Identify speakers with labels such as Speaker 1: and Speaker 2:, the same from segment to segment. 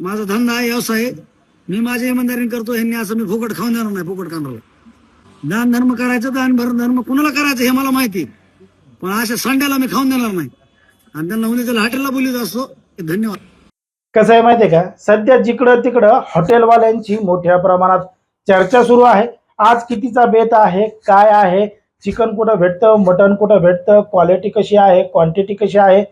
Speaker 1: माझा धंदा आहे व्यवसाय आहे. मी माझ्या इमानदारीने करतो ह्यांनी असं मी फुकट खाऊन देणार नाही फुकट खाणार दान धर्म करायचं दान भर धर्म कुणाला करायचं हे मला माहिती आहे. पण अशा संड्याला मी खाऊन देणार नाही. आणि त्यांना उद्या त्याला हॉटेलला बोलित असतो धन्यवाद.
Speaker 2: कसं आहे माहितीये का? सध्या जिकडं तिकडं हॉटेलवाल्यांची मोठ्या प्रमाणात चर्चा सुरू आहे. आज कितीचा बेत आहे काय आहे चिकन कुठं भेटतं मटन कुठं भेटतं क्वालिटी कशी आहे क्वांटिटी कशी आहे?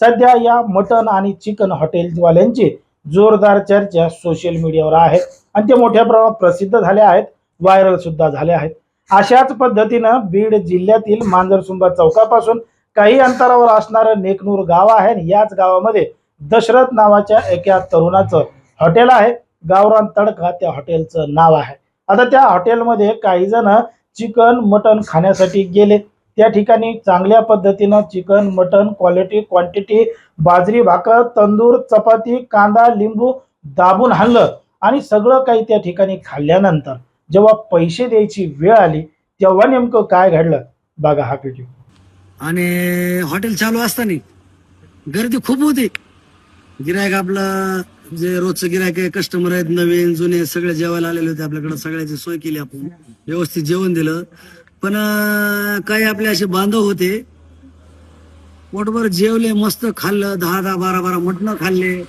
Speaker 2: सध्या या मटन आणि चिकन हॉटेलवाल्यांची जोरदार चर्चा सोशल मीडियावर आहे आणि ते मोठ्या प्रमाणात प्रसिद्ध झाले आहेत. व्हायरल सुद्धा झाले आहेत. अशाच पद्धतीनं बीड जिल्ह्यातील मांजरसुंबा चौकापासून काही अंतरावर असणारं नेकनूर गाव आहे. आणि याच गावामध्ये दशरथ नावाच्या एका तरुणाचं हॉटेल आहे. गावरान तडका त्या हॉटेलचं नाव आहे. आता त्या हॉटेलमध्ये काही जण चिकन मटन खाण्यासाठी गेले. त्या ठिकाणी चांगल्या पद्धतीनं चिकन मटन क्वालिटी क्वांटिटी बाजरी भाकर तंदूर चपाती कांदा लिंबू दाबून आणलं आणि सगळं काही त्या ठिकाणी खाल्ल्यानंतर जेव्हा पैसे द्यायची वेळ आली तेव्हा नेमकं काय घडलं? बघा हा व्हिडिओ
Speaker 1: आणि हॉटेल चालू असताना गर्दी खूप होती. गिरायक आपलं जे रोजचं गिरायक आहे कस्टमर आहेत नवीन जुने सगळे जेवायला आलेले होते. आपल्याकडे सगळ्याची सोय केली आपण. व्यवस्थित जेवण दिलं. पण काही आपले असे बांधव होते. पोटभर जेवले मस्त खाल्लं दहा दहा बारा बारा मटणं खाल्ले.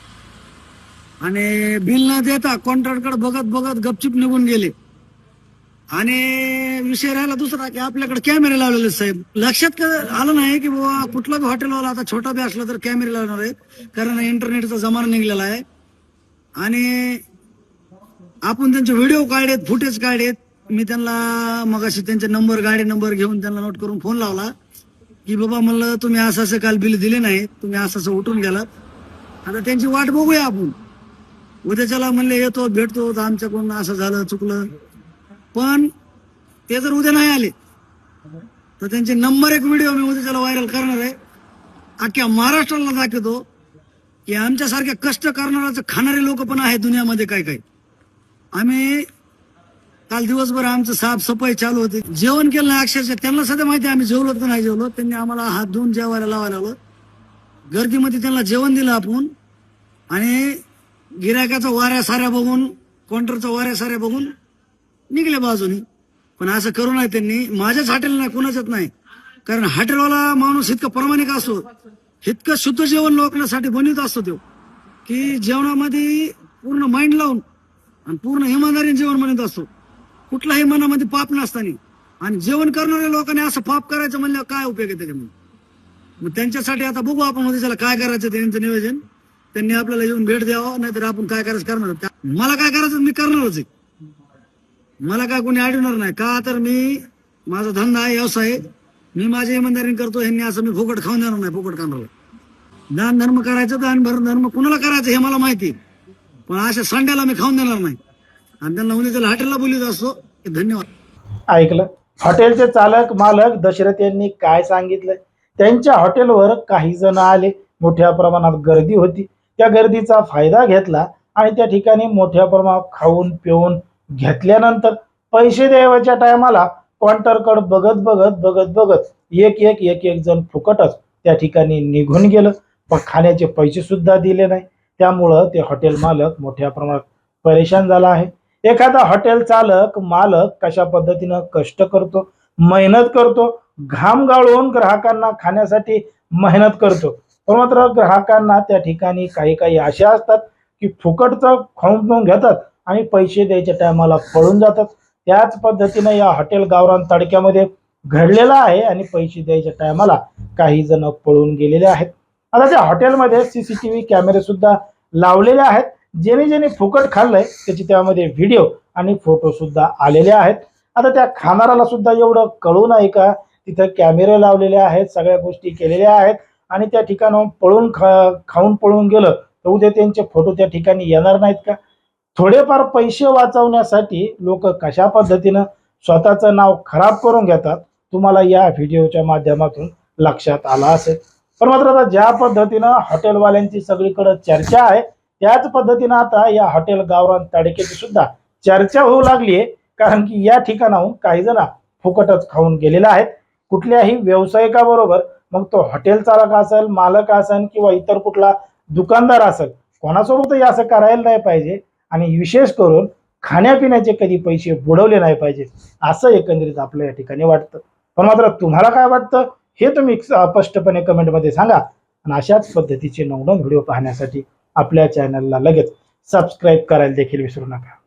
Speaker 1: आणि बिल न देता कॉन्ट्रॅक्टकडे बघत बघत गपचिप निघून गेले. आणि विषय राहिला दुसरा की आपल्याकडे कॅमेरे लावलेले साहेब. लक्षात आलं नाही की बाबा कुठलाच हॉटेलवाला आता छोटा बी असला तर कॅमेरे लावणार आहे? कारण इंटरनेटचा जमाना निघलेला आहे. आणि आपण त्यांचे व्हिडिओ काढेत फुटेज काढेत. मी त्यांना मगाशी त्यांचे नंबर गाडी नंबर घेऊन त्यांना नोट करून फोन लावला की बाबा म्हणलं तुम्ही असं असं काल बिल दिले नाही तुम्ही असं असं उठून गेलात. आता त्यांची वाट बघूया आपण. उद्याच्याला म्हणले येतो भेटतो तर आमच्याकडून असं झालं चुकलं. पण ते जर उद्या नाही आले तर त्यांचे नंबर एक व्हिडिओ मी उद्या त्याला व्हायरल करणार आहे. अख्ख्या महाराष्ट्राला दाखवतो की आमच्यासारख्या कष्ट करणाऱ्याचं खाणारे लोक पण आहेत दुनियामध्ये काय काय आम्ही काल दिवसभर आमचं साफसफाई चालू होती. जेवण केलं नाही अक्षरशः त्यांना सध्या माहिती आम्ही जेवलो तर नाही जेवलो. त्यांनी आम्हाला हात धुवून जेवायला लावायला लावलं. गर्दीमध्ये त्यांना जेवण दिलं आपण. आणि गिरायकाचा वाऱ्या साऱ्या बघून काउंटरचा वाऱ्या साऱ्या बघून निघले बाजूनी. पण असं करू नये त्यांनी. माझ्याच हॉटेल नाही कुणाच्याच नाही. कारण हॉटेलवाला माणूस इतका प्रामाणिक असतो. इतकं शुद्ध जेवण लोकांसाठी बनवित असतो तो. की जेवणामध्ये पूर्ण माइंड लावून आणि पूर्ण इमानदारीने जेवण बनवत असतो. कुठलाही मनामध्ये पाप नसताना. आणि जेवण करणाऱ्या लोकांनी असं पाप करायचं म्हणल्यावर काय उपयोग आहे त्याच्यामध्ये? मग त्यांच्यासाठी आता बघू आपण उद्या त्याला काय करायचं ते त्यांचं नियोजन त्यांनी आपल्याला येऊन भेट द्यावं नाहीतर आपण काय करायचं करणार त्या- मला काय करायचं मी करणारच आहे. मला काय कोणी अडवणार नाही. का तर मी माझा धंदा आहे व्यवसाय आहे. मी माझ्या इमानदारीने करतो ह्यांनी असं मी फुकट खाऊन देणार नाही फुकट खाणार दान धर्म करायचं दान भर धर्म कुणाला करायचं हे मला माहिती आहे. पण अशा सांड्याला मी खाऊन देणार नाही. आणि त्यांना म्हणजे त्याला हॉटेलला बोलित असतो धन्यवाद.
Speaker 2: ऐकलं. हॉटेलचे चालक मालक दशरथ यांनी काय सांगितलं त्यांच्या हॉटेलवर काही जण आले. मोठ्या प्रमाणात गर्दी होती. त्या गर्दीचा फायदा घेतला आणि त्या ठिकाणी मोठ्या प्रमाणात खाऊन पिऊन घेतल्यानंतर पैसे द्यायच्या टायमाला काउंटरकड बघत बघत बघत बघत एक एक एक एक जण फुकटच त्या ठिकाणी निघून गेलं. पण खाण्याचे पैसे सुद्धा दिले नाही. त्यामुळं ते हॉटेल मालक मोठ्या प्रमाणात परेशान झाला आहे. एखादा हॉटेल चालक मालक कशा पद्धतीनं कष्ट करतो मेहनत करतो घाम गाळून ग्राहकांना खाण्यासाठी मेहनत करतो. पण मात्र ग्राहकांना त्या ठिकाणी काही काही अशा असतात की फुकटचं खाऊन पिऊन घेतात आणि पैसे द्यायच्या टायमाला पळून जातात. त्याच पद्धतीनं या हॉटेल गावरान तडक्यामध्ये घडलेलं आहे आणि पैसे द्यायच्या टायमाला काही जण पळून गेलेले आहेत. आता त्या हॉटेलमध्ये सीसीटीव्ही कॅमेरे सुद्धा लावलेले आहेत. जेणे जेणे फुकट खाल्लंय त्याची त्यामध्ये व्हिडिओ आणि फोटो सुद्धा आलेले आहेत. आता त्या खाणाराला सुद्धा एवढं कळू नाही का? तिथं कॅमेरे लावलेले आहेत सगळ्या गोष्टी केलेल्या आहेत आणि त्या ठिकाणाहून पळून खा खाऊन पळून गेलं तर उद्या त्यांचे फोटो त्या ठिकाणी येणार नाहीत का? थोडेफार पैसे वाचवण्यासाठी लोक कशा पद्धतीनं स्वतःचं नाव खराब करून घेतात तुम्हाला या व्हिडिओच्या माध्यमातून लक्षात आला असेल. पण मात्र आता ज्या पद्धतीनं हॉटेलवाल्यांची सगळीकडं चर्चा आहे त्याच पद्धतीनं आता या हॉटेल गावरान ताडकेची सुद्धा चर्चा होऊ लागली आहे. कारण की या ठिकाणाहून काही जण फुकटच खाऊन गेलेले आहेत. कुठल्याही व्यावसायिकाबरोबर मग तो हॉटेल चालक असेल मालक असेल किंवा इतर कुठला दुकानदार असेल कोणासोबतही असं करायला नाही पाहिजे. आणि विशेष करून खाण्यापिण्याचे कधी पैसे बुडवले नाही पाहिजे असं एकंदरीत आपलं या ठिकाणी वाटतं. पण मात्र तुम्हाला काय वाटतं हे तुम्ही स्पष्टपणे कमेंटमध्ये सांगा. आणि अशाच पद्धतीचे नवनवीन व्हिडिओ पाहण्यासाठी आपल्या चॅनलला लगेच सबस्क्राईब करायला देखील विसरू नका.